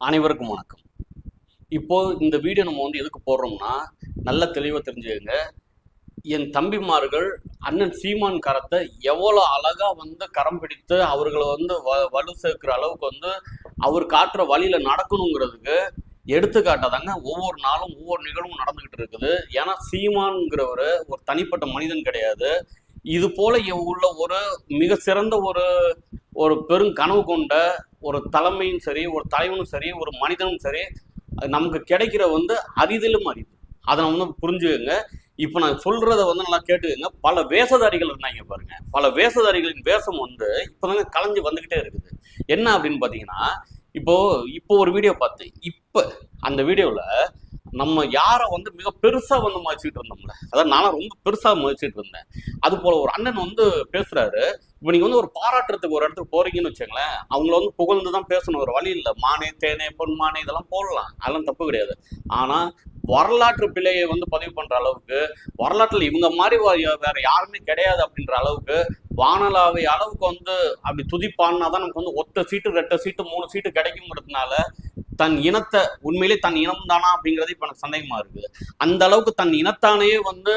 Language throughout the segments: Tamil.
அனைவருக்கும் வணக்கம். இப்போ இந்த வீடியோ நம்ம வந்து எதுக்கு போடுறோம்னா நல்ல தெளிவாக தெரிஞ்சுக்கங்க. என் தம்பிமார்கள் அண்ணன் சீமான் கரத்தை எவ்வளோ அழகாக வந்து கரம் பிடித்து அவர்களை வந்து வ வலு சேர்க்குற அளவுக்கு வந்து அவர் காட்டுற வழியில் நடக்கணுங்கிறதுக்கு எடுத்துக்காட்டாதாங்க ஒவ்வொரு நாளும் ஒவ்வொரு நிகழ்வும் நடந்துக்கிட்டு இருக்குது. ஏன்னா சீமான்ங்கிறவர் ஒரு தனிப்பட்ட மனிதன் கிடையாது. இது போல உள்ள ஒரு மிக சிறந்த ஒரு ஒரு பெரும் கனவு கொண்ட ஒரு தலைமையும் சரி ஒரு தலைவனும் சரி ஒரு மனிதனும் சரி அது நமக்கு கிடைக்கிற வந்து அரிதிலும் அரிது. அதை நான் வந்து புரிஞ்சுக்கோங்க. இப்போ நான் சொல்றத வந்து நல்லா கேட்டுக்கோங்க. பல வேஷதாரிகள் இருந்தாங்க பாருங்க. பல வேஷதாரிகளின் வேஷம் வந்து இப்போதாங்க கலைஞ்சு வந்துகிட்டே இருக்குது. என்ன அப்படின்னு பார்த்தீங்கன்னா இப்போ இப்போ ஒரு வீடியோ பார்த்தேன் இப்போ அந்த வீடியோவில் நம்ம யாரை வந்து மிக பெருசா வந்து மதிச்சுட்டு இருந்தோம்ல அதாவது நானும் ரொம்ப பெருசா மதிச்சுட்டு இருந்தேன். அது போல ஒரு அண்ணன் வந்து பேசுறாரு. இப்போ நீங்க வந்து ஒரு பாராட்டுறதுக்கு ஒரு இடத்துக்கு போறீங்கன்னு வச்சுங்களேன் அவங்கள வந்து புகழ்ந்து தான் பேசணும். ஒரு வழி இல்லை. மானே தேனே பொன் மானே இதெல்லாம் போடலாம். அதெல்லாம் தப்பு கிடையாது. ஆனா வரலாற்று பிழையை வந்து பதிவு பண்ற அளவுக்கு வரலாற்றுல இவங்க மாதிரி வேற யாருமே கிடையாது அப்படின்ற அளவுக்கு வானலாவை அளவுக்கு வந்து அப்படி துதிப்பான்னா தான் நமக்கு வந்து ஒத்த சீட்டு ரெட்ட சீட்டு மூணு சீட்டு கிடைக்குங்கிறதுனால தன் இனத்தை உண்மையிலே தன் இனம் தானா அப்படிங்கிறது இப்ப எனக்கு சந்தேகமா இருக்குது அந்த அளவுக்கு தன் இனத்தானையே வந்து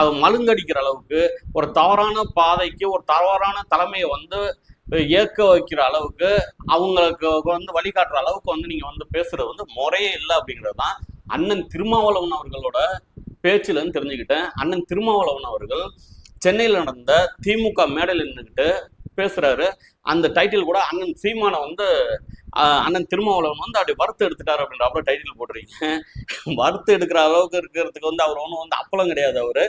அது மழுங்கடிக்கிற அளவுக்கு ஒரு தவறான பாதைக்கு ஒரு தவறான தலைமையை வந்து ஏற்க வைக்கிற அளவுக்கு அவங்களுக்கு வந்து வழிகாட்டுற அளவுக்கு வந்து நீங்க வந்து பேசுறது வந்து முறையே இல்லை அப்படிங்கிறது தான் அண்ணன் திருமாவளவன் அவர்களோட பேச்சுலன்னு தெரிஞ்சுக்கிட்டேன். அண்ணன் திருமாவளவன் அவர்கள் சென்னையில் நடந்த திமுக மேடையில் நின்றுக்கிட்டு பேசுறாரு. அந்த டைட்டில் கூட அண்ணன் சீமானை வந்து அண்ணன் திருமாவளவன் வந்து அப்படி வறுத்து எடுத்துட்டார் அப்படின்ற டைட்டில் போடுறீங்க வறுத்து எடுக்கிற அளவுக்கு இருக்கிறதுக்கு வந்து அவர் ஒன்றும் வந்து அப்பளம் கிடையாது அவர்.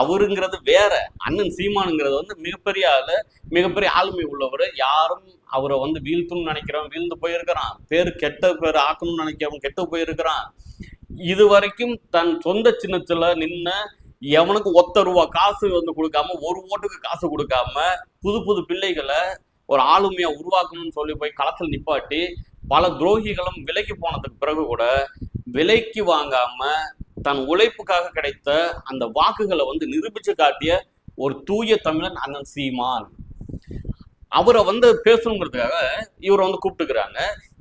அவருங்கிறது வேற. அண்ணன் சீமானுங்கிறது வந்து மிகப்பெரிய ஆளு மிகப்பெரிய ஆளுமை உள்ளவர். யாரும் அவரை வந்து வீழ்த்தும்னு நினைக்கிறவன் வீழ்ந்து போயிருக்கிறான். பேர் கெட்ட பேர் ஆக்கணும்னு நினைக்கிறவன் கெட்டு போயிருக்கிறான். இது வரைக்கும் தன் சொந்த சின்னத்துல நின்று எவனுக்கு ஒத்த ரூபா காசு வந்து கொடுக்காம ஒரு ஓட்டுக்கு காசு கொடுக்காம புது புது பிள்ளைகளை ஒரு ஆளுமையா உருவாக்கணும்னு சொல்லி போய் களத்தில் நிப்பாட்டி பல துரோகிகளும் விலைக்கு போனதுக்கு பிறகு கூட விலைக்கு வாங்காம தன் உழைப்புக்காக கிடைத்த அந்த வாக்குகளை வந்து நிரூபிச்சு காட்டிய ஒரு தூய தமிழன் அண்ணன் சீமான். அவரை வந்து பேசணுங்கிறதுக்காக இவரை வந்து கூப்பிட்டுக்கிறாங்க.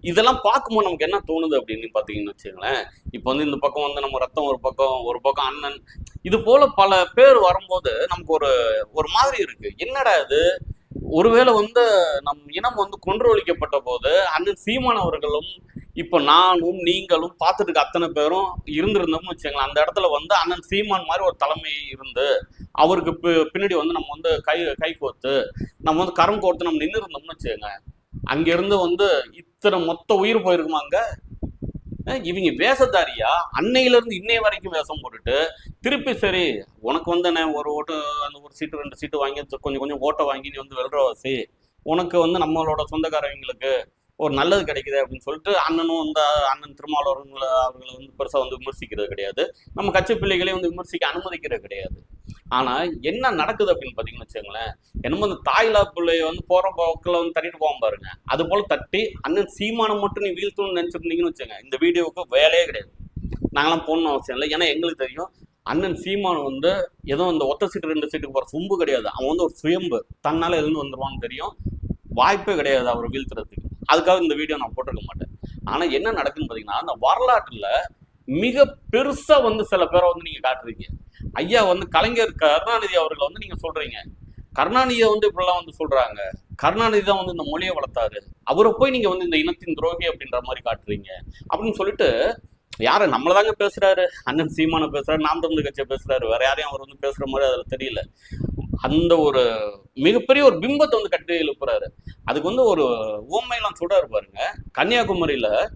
இதெல்லாம் பார்க்கும்போது நமக்கு என்ன தோணுது அப்படின்னு பார்த்தீங்கன்னு வச்சுங்களேன் இப்போ வந்து இந்த பக்கம் வந்து நம்ம ரத்தம் ஒரு பக்கம் ஒரு பக்கம் அண்ணன். இது போல பல பேர் வரும்போது நமக்கு ஒரு ஒரு மாதிரி இருக்கு. என்னடா இது? ஒருவேளை வந்து நம் இனம் வந்து கொன்றொழிக்கப்பட்ட போது அண்ணன் சீமான் அவர்களும் இப்போ நானும் நீங்களும் பார்த்துட்டு அத்தனை பேரும் இருந்திருந்தோம்னு வச்சுங்களேன் அந்த இடத்துல வந்து அண்ணன் சீமான் மாதிரி ஒரு தலைமை இருந்து அவருக்கு பி- பின்னாடி வந்து நம்ம வந்து கை கை கோர்த்து நம்ம வந்து கரம் கோர்த்து நம்ம நின்று இருந்தோம்னு வச்சுக்கோங்க. அங்கிருந்து வந்து இத்தனை மொத்த உயிர் போயிருக்குமாங்க? இவங்க வேஷதாரியா? அன்னையிலிருந்து இன்னைய வரைக்கும் வேஷம் போட்டுட்டு திருப்பி சரி உனக்கு வந்து என்ன ஒரு ஓட்டு அந்த ஒரு சீட்டு ரெண்டு சீட்டு வாங்கி கொஞ்சம் கொஞ்சம் ஓட்டை வாங்கி நீ வந்து வெல்றவாசி. உனக்கு வந்து நம்மளோட சொந்தக்காரவங்களுக்கு ஒரு நல்லது கிடைக்குது அப்படின்னு சொல்லிட்டு அண்ணனும் வந்து அண்ணன் திருமாவளவர்களை அவர்களை வந்து பெருசாக வந்து விமர்சிக்கிறது கிடையாது. நம்ம கட்சி பிள்ளைகளையும் வந்து விமர்சிக்க அனுமதிக்கிறது கிடையாது. ஆனா என்ன நடக்குது அப்படின்னு பாத்தீங்கன்னு வச்சுக்கோங்களேன் என்னமோ அந்த தாய்லா பிள்ளைய வந்து போற போக்கில் வந்து தட்டிட்டு போவான் பாருங்க. அது போல தட்டி அண்ணன் சீமானம் மட்டும் நீ வீழ்த்தணும்னு நினைச்சிருந்தீங்கன்னு வச்சுங்க இந்த வீடியோவுக்கு வேலையே கிடையாது. நாங்களாம் போகணும்னு அவசியம் இல்லை. ஏன்னா எங்களுக்கு தெரியும் அண்ணன் சீமான் வந்து ஏதோ இந்த ஒத்த சீட்டு ரெண்டு சீட்டுக்கு போற சொம்பு கிடையாது. அவன் வந்து ஒரு சுயம்பு. தன்னால எழுந்து வந்துருவான்னு தெரியும். வாய்ப்பே கிடையாது அவர் வீழ்த்துறதுக்கு. அதுக்காக இந்த வீடியோ நான் போட்டிருக்க மாட்டேன். ஆனா என்ன நடக்குன்னு பாத்தீங்கன்னா அந்த வரலாற்றுல மிக பெருசா வந்து சில பேரை வந்து நீங்க காட்டுறீங்க. ஐயா வந்து கலைஞர் கருணாநிதி அவர்களை வந்து நீங்க சொல்றீங்க. கருணாநிதியை வந்து இப்படிலாம் வந்து சொல்றாங்க. கருணாநிதி தான் வந்து இந்த மொழியை வளர்த்தாரு. அவரை போய் நீங்க வந்து இந்த இனத்தின் துரோகி அப்படின்ற மாதிரி காட்டுறீங்க. அப்படின்னு சொல்லிட்டு யாரு? நம்மளதாங்க பேசுறாரு. அண்ணன் சீமான பேசுறாரு. நாம் தமிழ் கட்சியை பேசுறாரு. வேற யாரையும் அவர் வந்து பேசுற மாதிரி அதுல தெரியல. அந்த ஒரு மிகப்பெரிய ஒரு பிம்பத்தை வந்து கட்டி எழுப்புறாரு. அதுக்கு வந்து ஒரு ஊமையெல்லாம் சொல்றாரு பாருங்க. கன்னியாகுமரியில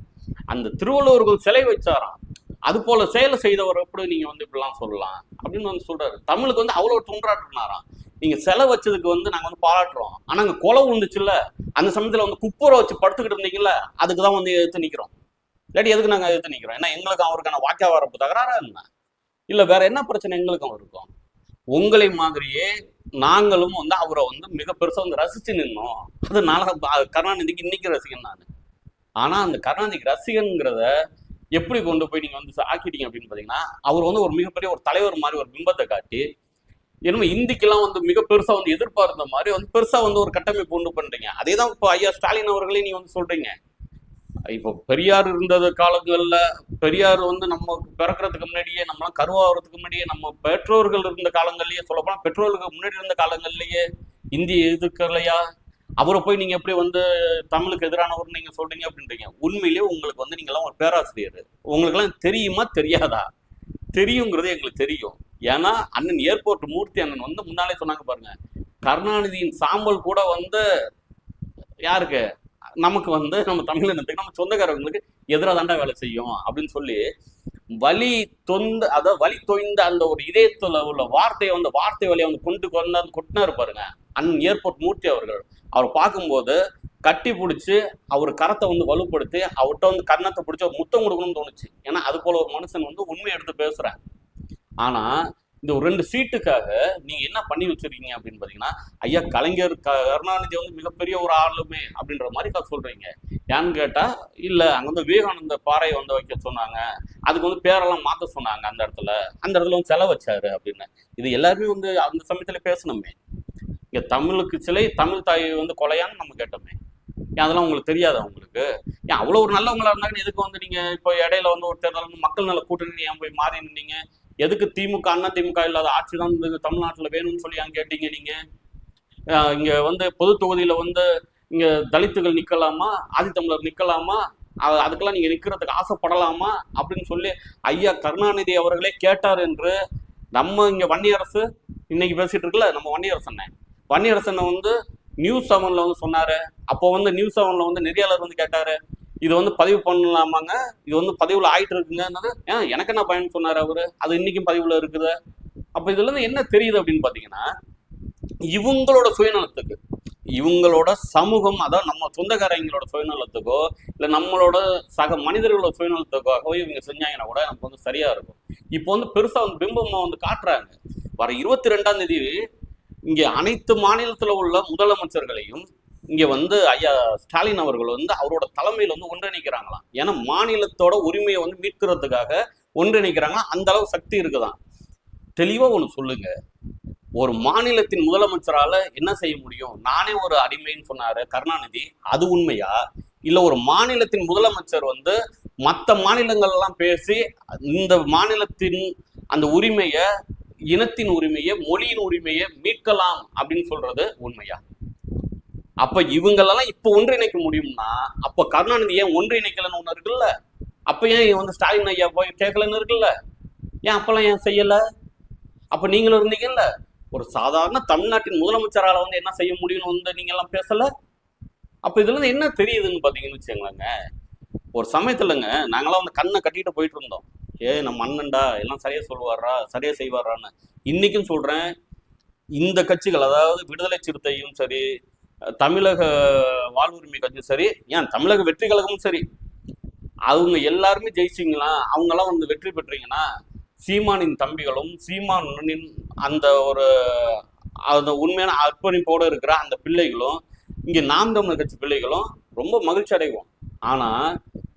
அந்த திருவள்ளுவர்கள் சிலை வச்சாராம். அது போல செயலை செய்தவர் எப்படி நீங்க வந்து இப்படிலாம் சொல்லலாம்? அப்படின்னு வந்து சொல்றாரு. தமிழுக்கு வந்து அவ்வளவு தொண்டாற்றினாராம். நீங்க சிலை வச்சதுக்கு வந்து நாங்க வந்து பாராட்டுறோம். ஆனா அங்க கொலை விழுந்துச்சுல்ல? அந்த சமயத்துல வந்து குப்புரை வச்சு படுத்துக்கிட்டு இருந்தீங்கல்ல? அதுக்கு தான் வந்து எதிர்த்து நிக்கிறோம். இல்லாட்டி எதுக்கு நாங்க எதிர்த்து நிக்கிறோம்? ஏன்னா எங்களுக்கு அவருக்கான வாக்கியா வரப்பு தகராறா என்ன? இல்ல வேற என்ன பிரச்சனை எங்களுக்கும் இருக்கும்? உங்களை மாதிரியே நாங்களும் வந்து அவரை வந்து மிக பெருசா வந்து ரசிச்சு நின்னோம். அதனால கருணாநிதிக்கு இன்னைக்கு ரசிகன் நான். ஆனா அந்த கருணாநிதிக்கு ரசிகன்ங்கிறத எப்படி கொண்டு போய் நீங்க வந்து ஆக்கிட்டீங்க அப்படின்னு பாத்தீங்கன்னா அவர் வந்து ஒரு மிகப்பெரிய ஒரு தலைவர் மாதிரி ஒரு பிம்பத்தை காட்டி என்னமோ இந்திக்கெல்லாம் வந்து மிக பெருசா வந்து எதிர்பார்த்த மாதிரி வந்து பெருசா வந்து ஒரு கட்டமைப்பு கொண்டு பண்றீங்க. அதே தான் இப்போ ஐயா ஸ்டாலின் அவர்களே நீ வந்து சொல்றீங்க. இப்போ பெரியார் இருந்தது காலங்களில் பெரியார் வந்து நம்ம பிறக்கிறதுக்கு முன்னாடியே நம்மளாம் கருவாகிறதுக்கு முன்னாடியே நம்ம பெற்றோர்கள் இருந்த காலங்கள்லயே சொல்லப்போனா பெற்றோர்களுக்கு முன்னாடி இருந்த காலங்கள்லயே இந்திய எதிர்க்கலையா அவரை போய் நீங்க எப்படி வந்து தமிழுக்கு எதிரானவர் நீங்க சொல்றீங்க அப்படின்றீங்க. உண்மையிலேயே உங்களுக்கு வந்து நீங்க எல்லாம் ஒரு பேராசிரியர். உங்களுக்கு எல்லாம் தெரியுமா தெரியாதா? தெரியுங்கிறது எங்களுக்கு தெரியும். ஏன்னா அண்ணன் ஏர்போர்ட் மூர்த்தி அண்ணன் வந்து முன்னாலே சொன்னாங்க பாருங்க கருணாநிதியின் சாம்பல் கூட வந்து யாருக்கு? நமக்கு வந்து நம்ம தமிழினத்துக்கு நம்ம சொந்தக்காரங்களுக்கு எதிராக தாண்டா வேலை செய்யும். அப்படின்னு சொல்லி வலி தொந்த அதாவது வலி தொய்ந்த அந்த ஒரு இதயத்துல உள்ள வார்த்தையை வந்து வார்த்தை வழியை வந்து கொண்டு கொண்டு கொட்டினாரு பாருங்க. அண்ணன் ஏர்போர்ட் மூர்த்தி அவர்கள். அவர் பார்க்கும்போது கட்டி பிடிச்சி அவர் கரத்தை வந்து வலுப்படுத்தி அவர்கிட்ட வந்து கன்னத்தை பிடிச்சி ஒரு முத்தம் கொடுக்கணும்னு தோணுச்சு. ஏன்னா அது போல ஒரு மனுஷன் வந்து உண்மை எடுத்து பேசுகிறேன் ஆனால் இந்த ஒரு ரெண்டு சீட்டுக்காக நீங்கள் என்ன பண்ணி வச்சிருக்கீங்க அப்படின்னு பார்த்தீங்கன்னா ஐயா கலைஞர் க- கருணாநிதி வந்து மிகப்பெரிய ஒரு ஆளுமே அப்படின்ற மாதிரி கா- ஏன்னு கேட்டால் இல்லை அங்கே வந்து விவேகானந்த பாறையை வந்து வைக்க சொன்னாங்க. அதுக்கு வந்து பேரெல்லாம் மாற்ற சொன்னாங்க அந்த இடத்துல. அந்த இடத்துல வந்து செலவு வச்சாரு அப்படின்னு. இது எல்லாருமே வந்து அந்த சமயத்தில் பேசணுமே. இங்கே தமிழுக்கு சிலை தமிழ் தாய் வந்து கொலையான்னு நம்ம கேட்டோமே. ஏன் அதெல்லாம் உங்களுக்கு தெரியாதா உங்களுக்கு? ஏன் அவ்வளோ ஒரு நல்லவங்களா இருந்தாங்கன்னு எதுக்கு வந்து நீங்கள் இப்போ இடையில வந்து ஒரு தேர்தல் மக்கள் நல்ல கூட்டணி ஏன் போய் மாறி நின்னீங்க? எதுக்கு திமுக அண்ணா திமுக இல்லாத ஆட்சி தான் இந்த வேணும்னு சொல்லி ஏன் கேட்டீங்க நீங்கள் இங்கே வந்து பொது தொகுதியில் வந்து இங்கே தலித்துகள் நிற்கலாமா ஆதித்தமிழர் நிற்கலாமா அதுக்கெல்லாம் நீங்கள் நிற்கிறதுக்கு ஆசைப்படலாமா? அப்படின்னு சொல்லி ஐயா கருணாநிதி அவர்களே கேட்டார் என்று நம்ம இங்கே வன்னியரசு இன்னைக்கு பேசிட்டு இருக்குல்ல நம்ம வன்னியரசன் வன்னியரசனை வந்து நியூஸ் செவன்ல வந்து சொன்னாரு. அப்போ வந்து நியூஸ் செவன்ல வந்து நெறியாளர் வந்து கேட்டாரு. இது வந்து பதிவு பண்ணலாமாங்க? இது வந்து பதிவுல ஆயிட்டு இருக்குங்கன்னது ஏன் எனக்கு என்ன பயன் சொன்னார் அவரு? அது இன்னைக்கும் பதிவுல இருக்குது. அப்ப இதுல இருந்து என்ன தெரியுது அப்படின்னு பாத்தீங்கன்னா இவங்களோட சுயநலத்துக்கு இவங்களோட சமூகம் அதாவது நம்ம சொந்தக்காரங்களோட சுயநலத்துக்கோ இல்லை நம்மளோட சக மனிதர்களோட சுயநலத்துக்காகவோ இவங்க செஞ்சாங்கன்னா கூட நமக்கு வந்து சரியா இருக்கும். இப்போ வந்து பெருசா வந்து பிம்பமா வந்து காட்டுறாங்க. வர இருபத்தி ரெண்டாம் தேதி இங்கே அனைத்து மாநிலத்தில் உள்ள முதலமைச்சர்களையும் இங்கே வந்து ஐயா ஸ்டாலின் அவர்கள் வந்து அவரோட தலைமையில் வந்து ஒன்றிணைக்கிறாங்களாம். ஏன்னா மாநிலத்தோட உரிமையை வந்து மீட்கிறதுக்காக ஒன்றிணைக்கிறாங்க அந்த அளவு சக்தி இருக்குதான் தெளிவாக ஒன்று சொல்லுங்க. ஒரு மாநிலத்தின் முதலமைச்சரால என்ன செய்ய முடியும்? நானே ஒரு அடிமைன்னு சொன்னாரு கருணாநிதி. அது உண்மையா? இல்லை ஒரு மாநிலத்தின் முதலமைச்சர் வந்து மற்ற மாநிலங்கள்லாம் பேசி இந்த மாநிலத்தின் அந்த உரிமையை இனத்தின் உரிமையை மொழியின் உரிமையை மீட்கலாம் அப்படின்னு சொல்றது உண்மையா? அப்ப இவங்களெல்லாம் இப்ப ஒன்றிணைக்க முடியும்னா அப்ப கருணாநிதி ஏன் ஒன்றிணைக்கலன்னு ஒண்ணு இருக்குல்ல? அப்ப ஏன் வந்து ஸ்டாலின் ஐயா போய் கேட்கலன்னு இருக்குல்ல? ஏன் அப்பெல்லாம் ஏன் செய்யல? அப்ப நீங்களும் இருந்தீங்கல்ல? ஒரு சாதாரண தமிழ்நாட்டின் முதலமைச்சரால வந்து என்ன செய்ய முடியும்னு வந்து நீங்க எல்லாம் பேசல? அப்ப இதுல இருந்து என்ன தெரியுதுன்னு பாத்தீங்கன்னு வச்சுக்கோங்களேங்க. ஒரு சமயத்துலங்க நாங்களாம் வந்து கண்ணை கட்டிட்டு போயிட்டு இருந்தோம். ஏ நம்ம அண்ணன்டா எல்லாம் சரியா சொல்லுவாரா சரியா செய்வாரான்னு இன்னைக்கும் சொல்றேன் இந்த கட்சிகள் அதாவது விடுதலை சிறுத்தையும் சரி தமிழக வாழ்வுரிமை கட்சியும் சரி ஏன் தமிழக வெற்றி கழகமும் சரி அவங்க எல்லாருமே ஜெயிச்சிங்களா? அவங்கெல்லாம் வந்து வெற்றி பெற்றீங்கன்னா சீமானின் தம்பிகளும் சீமானின் அந்த ஒரு அந்த உண்மையான அர்ப்பணிப்போடு இருக்கிற அந்த பிள்ளைகளும் இங்கே நாம் தமிழர் கட்சி பிள்ளைகளும் ரொம்ப மகிழ்ச்சி அடைவோம். ஆனால்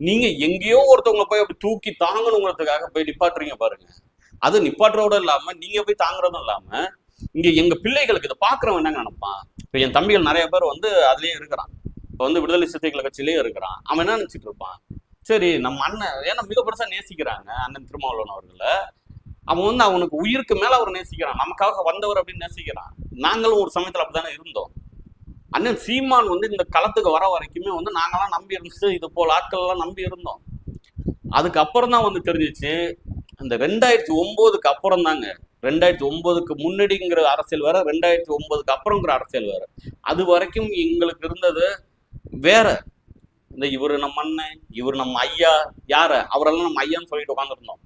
நீங்க எங்கேயோ ஒருத்தவங்க போய் அப்படி தூக்கி தாங்கணுங்கிறதுக்காக போய் நிப்பாட்டுறீங்க பாருங்க. அது நிப்பாட்டுறோட இல்லாம நீங்க போய் தாங்குறதும் இல்லாம இங்க எங்க பிள்ளைகளுக்கு இதை பாக்குறவன் என்ன நினைப்பான்? இப்ப என் தம்பிகள் நிறைய பேர் வந்து அதுலயே இருக்கிறான். இப்ப வந்து விடுதலை சிறுத்தைகள் கட்சியிலேயே இருக்கிறான். அவன் என்ன நினைச்சிட்டு இருப்பான்? சரி நம்ம அண்ணன் ஏன்னா மிக பெருசா நேசிக்கிறாங்க அண்ணன் திருமாவளவன் அவர்களை. அவன் வந்து அவனுக்கு உயிருக்கு மேல அவர் நேசிக்கிறான். நமக்காக வந்தவர் அப்படின்னு நேசிக்கிறான். நாங்களும் ஒரு சமயத்துல அப்படித்தானே இருந்தோம். அண்ணன் சீமான் வந்து இந்த களத்துக்கு வர வரைக்குமே வந்து நாங்கெல்லாம் நம்பி இருந்துச்சு இது போல் ஆட்கள் எல்லாம் நம்பி இருந்தோம். அதுக்கப்புறம் தான் வந்து தெரிஞ்சிச்சு அந்த ரெண்டாயிரத்தி ஒன்பதுக்கு அப்புறம் தாங்க. ரெண்டாயிரத்தி ஒன்பதுக்கு முன்னாடிங்கிற அரசியல் வேற ரெண்டாயிரத்தி ஒன்பதுக்கு அப்புறங்கிற அரசியல் வேற. அது வரைக்கும் எங்களுக்கு இருந்தது வேற. இந்த இவர் நம்ம அண்ணன் இவர் நம்ம ஐயா யார? அவரெல்லாம் நம்ம ஐயான்னு சொல்லிட்டு உட்காந்துருந்தோம்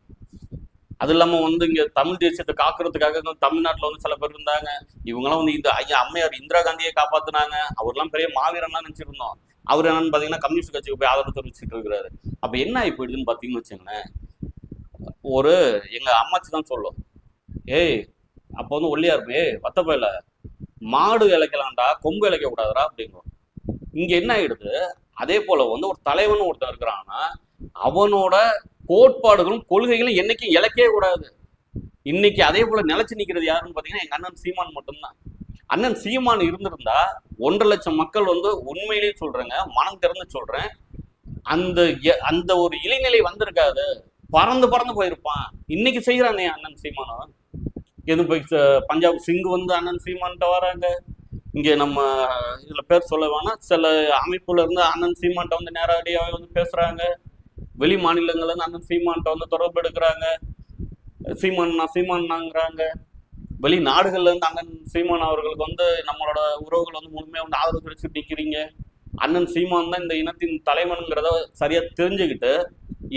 அது இல்லாம வந்து இங்க தமிழ் தேசியத்தை காக்குறதுக்காக தமிழ்நாட்டில் தமிழ்நாட்டுல வந்து சில பேர் இருந்தாங்க. இவங்கெல்லாம் வந்து இந்த ஐயா அம்மையார் இந்திரா காந்தியை காப்பாத்துனாங்க. அவர்லாம் பெரிய மாவீரன்லாம் நினைச்சிருந்தோம். அவர் என்னன்னு பாத்தீங்கன்னா கம்யூனிஸ்ட் கட்சிக்கு போய் ஆதரவு தெரிவிச்சுட்டு இருக்கிறாரு. அப்ப என்ன ஆகி போயிடுதுன்னு பாத்தீங்கன்னு வச்சுங்களேன் ஒரு எங்க அம்மாச்சி தான் சொல்லும். ஏய் அப்போ வந்து ஒல்லியா இருப்பே வத்தப்பையில மாடு இழைக்கலாம்டா கொம்பு இழைக்க கூடாதுடா அப்படிங்கிறோம் இங்க என்ன ஆயிடுது? அதே போல வந்து ஒரு தலைவன் ஒருத்தன் இருக்கிறான்னா அவனோட கோட்பாடுகளும் கொள்கைகளும் என்னைக்கும் இழக்கவே கூடாது. இன்னைக்கு அதே போல நிலைச்சு நிக்கிறது யாருன்னு பாத்தீங்கன்னா எங்க அண்ணன் சீமான் மட்டும்தான். அண்ணன் சீமான் இருந்திருந்தா ஒன்றரை லட்சம் மக்கள் வந்து உண்மையிலேயே சொல்றேங்க மனம் திறந்து சொல்றேன் அந்த எ- அந்த ஒரு இளைநிலை வந்திருக்காது பறந்து பறந்து போயிருப்பான். இன்னைக்கு செய்யறானே அண்ணன் சீமானம் எது போய் ச- பஞ்சாப் சிங் வந்து அண்ணன் சீமான்ட்ட வராங்க. இங்கே நம்ம இதில் பேர் சொல்ல வேணாம் சில அமைப்புல இருந்து அண்ணன் சீமான்ட்ட வந்து நேரடியாக வந்து பேசுறாங்க. வெளி மாநிலங்கள்லேருந்து அண்ணன் சீமான்கிட்ட வந்து தொடர்பு எடுக்கிறாங்க. சீமான் சீமான்னாங்கிறாங்க. வெளி நாடுகள்ல இருந்து அண்ணன் சீமான் அவர்களுக்கு வந்து நம்மளோட உறவுகள் வந்து முழுமையாக வந்து ஆதரவு தெரிவிச்சு நிற்கிறீங்க அண்ணன் சீமான் தான் இந்த இனத்தின் தலைவனுங்கிறத சரியா தெரிஞ்சுக்கிட்டு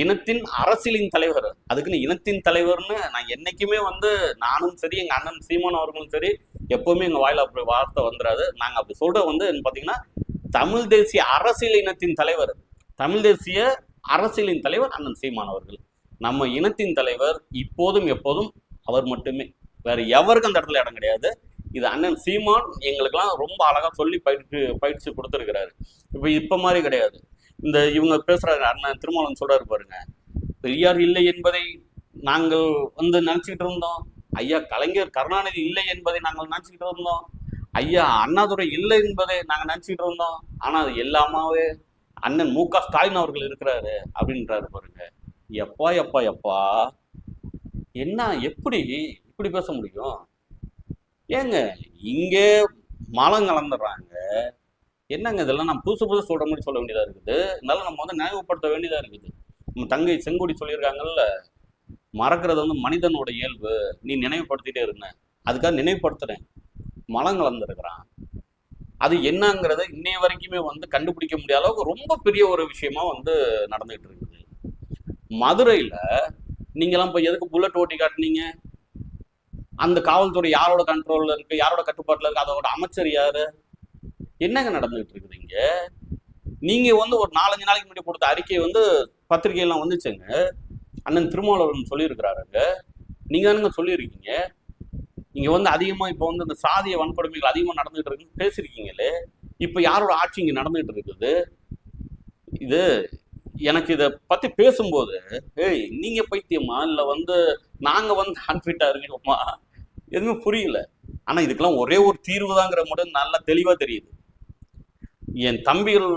இனத்தின் அரசியலின் தலைவர். அதுக்குன்னு இனத்தின் தலைவர்னு நான் என்னைக்குமே வந்து நானும் சரி எங்க அண்ணன் சீமான் அவர்களும் சரி எப்பவுமே எங்க வாயில அப்படி வார்த்தை வந்துடாது நாங்க அப்படி சொல்ற வந்து பாத்தீங்கன்னா தமிழ் தேசிய அரசியல் இனத்தின் தலைவர். தமிழ் தேசிய அரசியலின் தலைவர் அண்ணன் சீமான் அவர்கள். நம்ம இனத்தின் தலைவர் இப்போதும் எப்போதும் அவர் மட்டுமே. வேற எவருக்கும் அந்த இடத்துல இடம் கிடையாது. இது அண்ணன் சீமான் எங்களுக்கெல்லாம் ரொம்ப அழகாக சொல்லி பயிற்சி பயிற்சி கொடுத்துருக்கிறாரு. இப்போ இப்போ மாதிரி கிடையாது. இந்த இவங்க பேசுகிறாரு அண்ணன் திருமாவளவன் சொல்கிறாரு பாருங்க. பெரியார் இல்லை என்பதை நாங்கள் வந்து நினச்சிக்கிட்டு இருந்தோம். ஐயா கலைஞர் கருணாநிதி இல்லை என்பதை நாங்கள் நினச்சிக்கிட்டு இருந்தோம். ஐயா அண்ணாதுரை இல்லை என்பதை நாங்கள் நினச்சிக்கிட்டு இருந்தோம். ஆனால் அது எல்லாமாவே அண்ணன் மு க. ஸ்டாலின் அவர்கள் இருக்கிறாரு அப்படின்றாரு பாருங்க. எப்பா எப்பா எப்பா? என்ன எப்படி இப்படி பேச முடியும்? ஏங்க இங்கே மலம் கலந்துடுறாங்க. என்னங்க இதெல்லாம் நான் புதுசு புதுசு சொல்கிற மாதிரி சொல்ல வேண்டியதாக இருக்குது? இருந்தாலும் நம்ம வந்து நினைவுபடுத்த வேண்டியதாக இருக்குது. நம்ம தங்கை செங்கோடி சொல்லியிருக்காங்கல்ல மறக்கிறது வந்து மனிதனோட இயல்பு. நீ நினைவுபடுத்திட்டே இருந்த. அதுக்காக நினைவுபடுத்துறேன். மலம் கலந்துருக்கிறான். அது என்னங்கிறத இன்னைய வரைக்குமே வந்து கண்டுபிடிக்க முடியாத அளவுக்கு ரொம்ப பெரிய ஒரு விஷயமா வந்து நடந்துகிட்டு இருக்குது. மதுரையில நீங்கெல்லாம் போய் எதுக்கு புல்லட் ஓட்டி காட்டுனீங்க? அந்த காவல்துறை யாரோட கண்ட்ரோல்ல இருக்கு? யாரோட கட்டுப்பாட்டில் இருக்கு? அதோட அமைச்சர் யாரு? என்னங்க நடந்துகிட்டு இருக்குது இங்க? நீங்க வந்து ஒரு நாலஞ்சு நாளைக்கு முன்னாடி கொடுத்த அறிக்கை வந்து பத்திரிகையெல்லாம் வந்துச்சுங்க. அண்ணன் திருமாவளவன் சொல்லியிருக்கிறாருங்க நீங்க தானுங்க சொல்லியிருக்கீங்க? இங்கே வந்து அதிகமாக இப்போ வந்து இந்த சாதிய வன்கொடுமைகள் அதிகமாக நடந்துகிட்டு இருக்குன்னு பேசியிருக்கீங்களே? இப்போ யாரோட ஆட்சி இங்கே நடந்துகிட்டு இருக்குது? இது எனக்கு இதை பற்றி பேசும்போது ஏய் நீங்கள் பைத்தியமா? இல்லை வந்து நாங்கள் வந்து அன்ஃபிட்டா இருக்கோமா எதுவுமே புரியல. ஆனால் இதுக்கெல்லாம் ஒரே ஒரு தீர்வு தாங்கிற மட்டும் நல்லா தெளிவாக தெரியுது. என் தம்பிகள்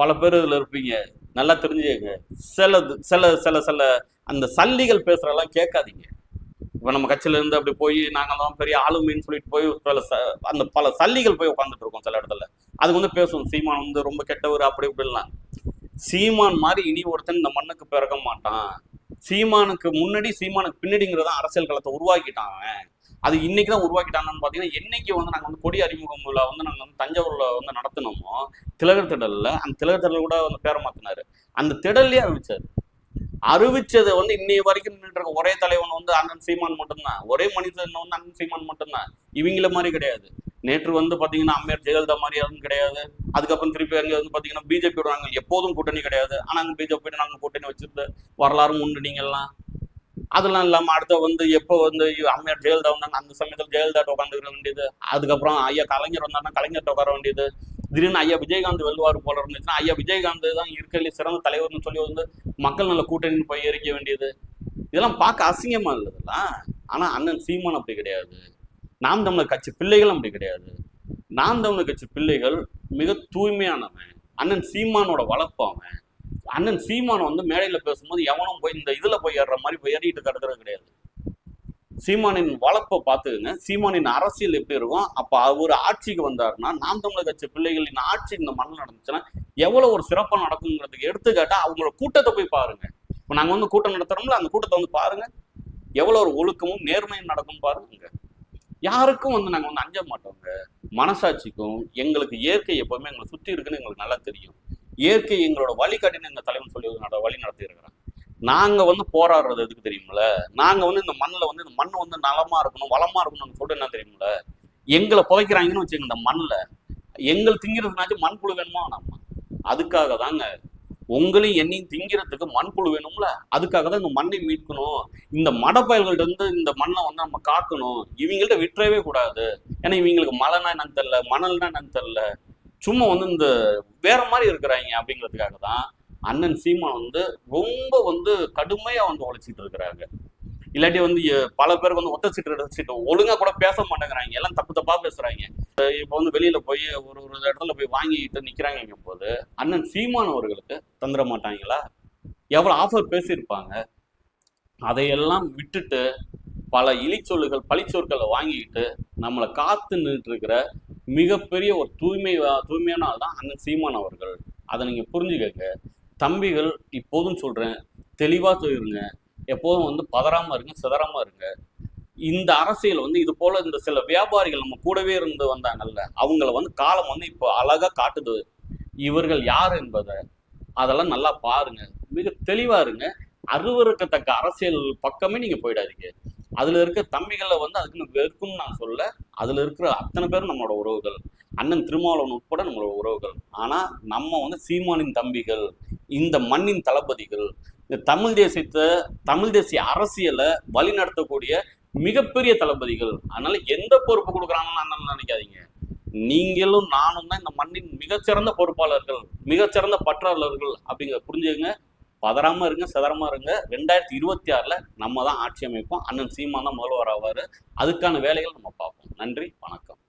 பல பேர் இதில் இருப்பீங்க. நல்லா தெரிஞ்சுக்கங்க. சில சில சில சில அந்த சல்லிகள் பேசுகிறெல்லாம் கேட்காதீங்க. இப்போ நம்ம கட்சியில இருந்து அப்படி போய் நாங்கள் தான் பெரிய ஆளுமைன்னு சொல்லிட்டு போய் பல ச- அந்த பல சல்லிகள் போய் உட்காந்துட்டு இருக்கோம் சில இடத்துல. அது வந்து பேசுவோம். சீமான் வந்து ரொம்ப கெட்டவர் அப்படி இப்படிலாம் சீமான் மாதிரி இனி ஒருத்தன் இந்த மண்ணுக்கு பிறக்க மாட்டான். சீமானுக்கு முன்னாடி சீமானுக்கு பின்னாடிங்கிறதான் அரசியல் களத்தை உருவாக்கிட்டான் அவன். அது இன்னைக்கு தான் உருவாக்கிட்டாங்கன்னு பார்த்தீங்கன்னா என்னைக்கு வந்து நாங்கள் வந்து கொடி அறிமுகம் விழா வந்து நாங்கள் வந்து தஞ்சாவூரில் வந்து நடத்தினோமோ திலகர் திடலில் அந்த திலகர் திடல் கூட வந்து பேர மாத்தினாரு. அந்த திடல்லே அறிவிச்சாரு அறிவிச்சது வந்து இன்னைய வரைக்கும் நின்று ஒரே தலைவன் வந்து அண்ணன் சீமான் மட்டும்தான். ஒரே மனிதன் வந்து அண்ணன் சீமான் மட்டும்தான். இவங்கள மாதிரி கிடையாது. நேற்று வந்து பாத்தீங்கன்னா அம்மையார் ஜெயலலிதா மாதிரி யாரும் கிடையாது. அதுக்கப்புறம் திருப்பி அங்கே வந்து பாத்தீங்கன்னா பிஜேபி நாங்கள் எப்போதும் கூட்டணி கிடையாது. ஆனா அங்க பிஜேபி நாங்கள் கூட்டணி வச்சிருந்த வரலாறும் உண்டு நீங்கெல்லாம் அதெல்லாம் இல்லாம அடுத்த வந்து எப்போ வந்து அம்மையார் ஜெயலலிதா வந்தாங்க அந்த சமயத்தில் ஜெயலலிதா உட்காந்துக்க வேண்டியது. அதுக்கப்புறம் ஐயா கலைஞர் வந்தாங்கன்னா கலைஞர்கிட்ட உட்கார வேண்டியது. திடீர்னு ஐயா விஜயகாந்த் வெல்வார் போல இருந்துச்சுன்னா ஐயா விஜயகாந்த் தான் இருக்கிறதுல சிறந்த தலைவர்னு சொல்லி வந்து மக்கள் நல்ல கூட்டணி போய் எரிக்க வேண்டியது. இதெல்லாம் பார்க்க அசிங்கமா இல்லதெல்லாம் ஆனா அண்ணன் சீமான் அப்படி கிடையாது. நாம் தமிழர் கட்சி பிள்ளைகள் அப்படி கிடையாது. நாம் தமிழர் கட்சி பிள்ளைகள் மிக தூய்மையானவன். அண்ணன் சீமானோட வளர்ப்பு அவன். அண்ணன் சீமான் வந்து மேடையில பேசும்போது எவனும் போய் இந்த இதுல போய் ஏறுற மாதிரி போய் ஏறிட்டு கிடக்கிறது கிடையாது. சீமானின் வளர்ப்பை பார்த்துக்கோங்க. சீமானின் அரசியல் எப்படி இருக்கும்? அப்போ அவர் ஆட்சிக்கு வந்தாருன்னா நாம் தமிழர் கட்சி பிள்ளைகளின் ஆட்சி இந்த மண்ணில் நடந்துச்சுன்னா எவ்வளோ ஒரு சிறப்பாக நடக்குங்கிறதுக்கு எடுத்துக்காட்டா அவங்களோட கூட்டத்தை போய் பாருங்க. இப்போ நாங்கள் வந்து கூட்டம் நடத்துகிறோம்ல அந்த கூட்டத்தை வந்து பாருங்க. எவ்வளோ ஒரு ஒழுக்கமும் நேர்மையும் நடக்கும் பாருங்க. யாருக்கும் வந்து நாங்கள் வந்து அஞ்ச மாட்டோங்க. மனசாட்சிக்கும் எங்களுக்கு இயற்கை எப்பவுமே எங்களை சுற்றி இருக்குன்னு எங்களுக்கு நல்லா தெரியும். இயற்கை எங்களோட வழிகாட்டின்னு எங்கள் தலைவன் சொல்லி வழி நடத்தி இருக்கிறான் நாங்க வந்து போராடுறது எதுக்கு தெரியுமில்ல நாங்க வந்து இந்த மண்ணில் வந்து இந்த மண் வந்து நலமா இருக்கணும் வளமா இருக்கணும்னு சொல்லிட்டு என்ன தெரியுமில்ல எங்களை புதைக்கிறாங்கன்னு வச்சுக்கோங்க இந்த மண்ணில். எங்கள் திங்கிறதுனாச்சும் மண்புழு வேணுமா? நம்ம அதுக்காக தாங்க. உங்களையும் என்னையும் திங்கிறதுக்கு மண்புழு வேணும்ல? அதுக்காக தான் இந்த மண்ணை மீட்கணும். இந்த மடப்பயல்கள்ட்ட இருந்து இந்த மண்ணை வந்து நம்ம காக்கணும். இவங்கள்ட்ட விட்டுறவே கூடாது. ஏன்னா இவங்களுக்கு மழைனா என்னன்னு தெரில மணல்னா என்னன்னு தெரில சும்மா வந்து இந்த வேற மாதிரி இருக்கிறாங்க அப்படிங்கிறதுக்காக தான் அண்ணன் சீமான் வந்து ரொம்ப வந்து கடுமையாக வந்து உழைச்சிட்டு இருக்கிறாங்க. இல்லாட்டி வந்து பல பேருக்கு வந்து ஒத்த சீட்டு ஒழுங்காக சீட்டு கூட பேச மாட்டேங்கிறாங்க. எல்லாம் தப்பு தப்பா பேசுகிறாங்க இப்போ வந்து வெளியில் போய் ஒரு ஒரு இடத்துல போய் வாங்கிட்டு நிற்கிறாங்க போது அண்ணன் சீமான் அவர்களுக்கு தந்துட மாட்டாங்களா? எவ்வளோ ஆஃபர் பேசியிருப்பாங்க? அதையெல்லாம் விட்டுட்டு பல இழிச்சொல்லுகள் பழிச்சொற்களை வாங்கிக்கிட்டு நம்மளை காத்து நின்றுட்டு இருக்கிற மிகப்பெரிய ஒரு தூய்மை தூய்மையான ஆள் தான் அண்ணன் சீமான் அவர்கள். அதை நீங்கள் புரிஞ்சுக்கங்க. தம்பிகள் இப்போதும் சொல்கிறேன் தெளிவாக சொல்லிருங்க. எப்போதும் வந்து பதறாமல் இருங்க சிதறாமல் இருங்க. இந்த அரசியல் வந்து இது போல இந்த சில வியாபாரிகள் நம்ம கூடவே இருந்து வந்தாங்கல்ல அவங்கள வந்து காலம் வந்து இப்போ அழகாக காட்டுது. இவர்கள் யார் என்பதை அதெல்லாம் நல்லா பாருங்க. மிக தெளிவாக இருங்க. அருவருக்கத்தக்க அரசியல் பக்கமே நீங்கள் போயிடாதீங்க. அதில் இருக்க தம்பிகளை வந்து அதுக்குன்னு வெறுக்கும்னு நான் சொல்ல அதில் இருக்கிற அத்தனை பேரும் நம்மளோட உறவுகள். அண்ணன் திருமாவளவன் உட்பட நம்மளோட உறவுகள். ஆனால் நம்ம வந்து சீமானின் தம்பிகள் இந்த மண்ணின் தளபதிகள் இந்த தமிழ் தேசியத்தை தமிழ் தேசிய அரசியலை வழி நடத்தக்கூடிய மிகப்பெரிய தளபதிகள். அதனால எந்த பொறுப்பு கொடுக்குறாங்கன்னு அண்ணன் நினைக்காதீங்க. நீங்களும் நானும் தான் இந்த மண்ணின் மிகச்சிறந்த பொறுப்பாளர்கள் மிகச்சிறந்த பற்றாளர்கள் அப்படிங்கிற புரிஞ்சுக்கங்க. பதறாம இருங்க சிதறாம இருங்க. ரெண்டாயிரத்தி இருபத்தி ஆறுல நம்ம தான் ஆட்சி அமைப்போம். அண்ணன் சீமான் தான் முதல்வர் ஆவார் அதுக்கான வேலைகள் நம்ம பார்ப்போம். நன்றி வணக்கம்.